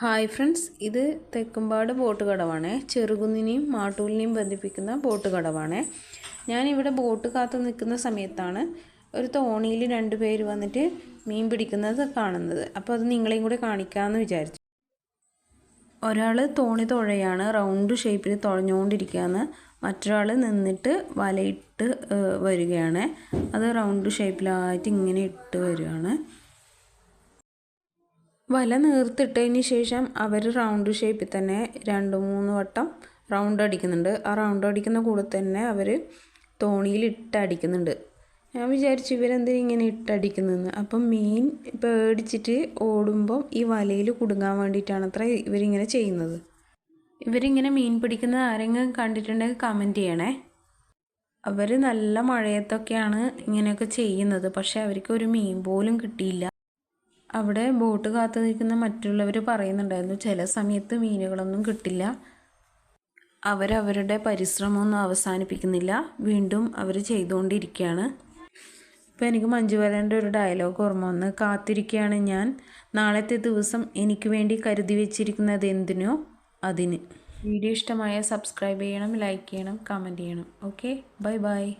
Hi friends ഇത് Thekkumpad boat കടവാണ്. ചെറുകുന്നിനെയും മാട്ടൂലിനെയും ബന്ധിപ്പിക്കുന്ന boat കടവാണ്. ഞാനിവിടെ ബോട്ട് കാത്ത് നിൽക്കുന്ന സമയത്താണ് ഒരു തോണിയിൽ രണ്ട് പേര് വന്നിട്ട് മീൻ പിടിക്കുന്നത് കാണുന്നത്. അപ്പോൾ അത് നിങ്ങളെയും കൂടി കാണിക്കാമെന്ന് വിചാരിച്ചു. ഒരാൾ തോണി തുഴയാണ് റൗണ്ട് ഷേപ്പിൽ തുഴഞ്ഞുകൊണ്ടിരിക്കുകയാണ് മറ്റൊരാൾ നിന്നിട്ട് വലയിട്ട് വരികയാണ്. അത് റൗണ്ട് ഷേപ്പിലായിട്ട് ഇങ്ങനെ ഇട്ട് വരികയാണ്. വല നീർത്തിട്ടതിന് ശേഷം അവർ റൗണ്ട് ഷേപ്പിൽ തന്നെ രണ്ട് മൂന്ന് വട്ടം റൗണ്ട് അടിക്കുന്നുണ്ട്. ആ റൗണ്ട് അടിക്കുന്ന കൂടെ തന്നെ അവർ തോണിയിൽ ഇട്ടടിക്കുന്നുണ്ട് ഞാൻ വിചാരിച്ചു ഇവരെന്തിനാ ഇങ്ങനെ ഇട്ടടിക്കുന്നതെന്ന് അപ്പം മീൻ പേടിച്ചിട്ട് ഓടുമ്പം ഈ വലയിൽ കുടുങ്ങാൻ വേണ്ടിയിട്ടാണ് അത്ര ഇവരിങ്ങനെ ചെയ്യുന്നത്. ഇവരിങ്ങനെ മീൻ പിടിക്കുന്നത് ആരെങ്കിലും കണ്ടിട്ടുണ്ടെങ്കിൽ കമന്റ് ചെയ്യണേ. അവർ നല്ല മഴയത്തൊക്കെയാണ് ഇങ്ങനെയൊക്കെ ചെയ്യുന്നത്. പക്ഷേ അവർക്ക് ഒരു മീൻ പോലും കിട്ടിയില്ല. അവിടെ ബോട്ട് കാത്തു നിൽക്കുന്ന മറ്റുള്ളവർ പറയുന്നുണ്ടായിരുന്നു ചില സമയത്ത് മീനുകളൊന്നും കിട്ടില്ല. അവരവരുടെ പരിശ്രമമൊന്നും അവസാനിപ്പിക്കുന്നില്ല. വീണ്ടും അവർ ചെയ്തുകൊണ്ടിരിക്കുകയാണ്. ഇപ്പോൾ എനിക്ക് മഞ്ജുവാലന്റെ ഒരു ഡയലോഗ് ഓർമ്മ വന്ന് കാത്തിരിക്കുകയാണ് ഞാൻ. നാളത്തെ ദിവസം എനിക്ക് വേണ്ടി കരുതി വെച്ചിരിക്കുന്നത് എന്തിനോ അതിന്. വീഡിയോ ഇഷ്ടമായ സബ്സ്ക്രൈബ് ചെയ്യണം ലൈക്ക് ചെയ്യണം കമന്റ് ചെയ്യണം. ഓക്കെ? Bye bye.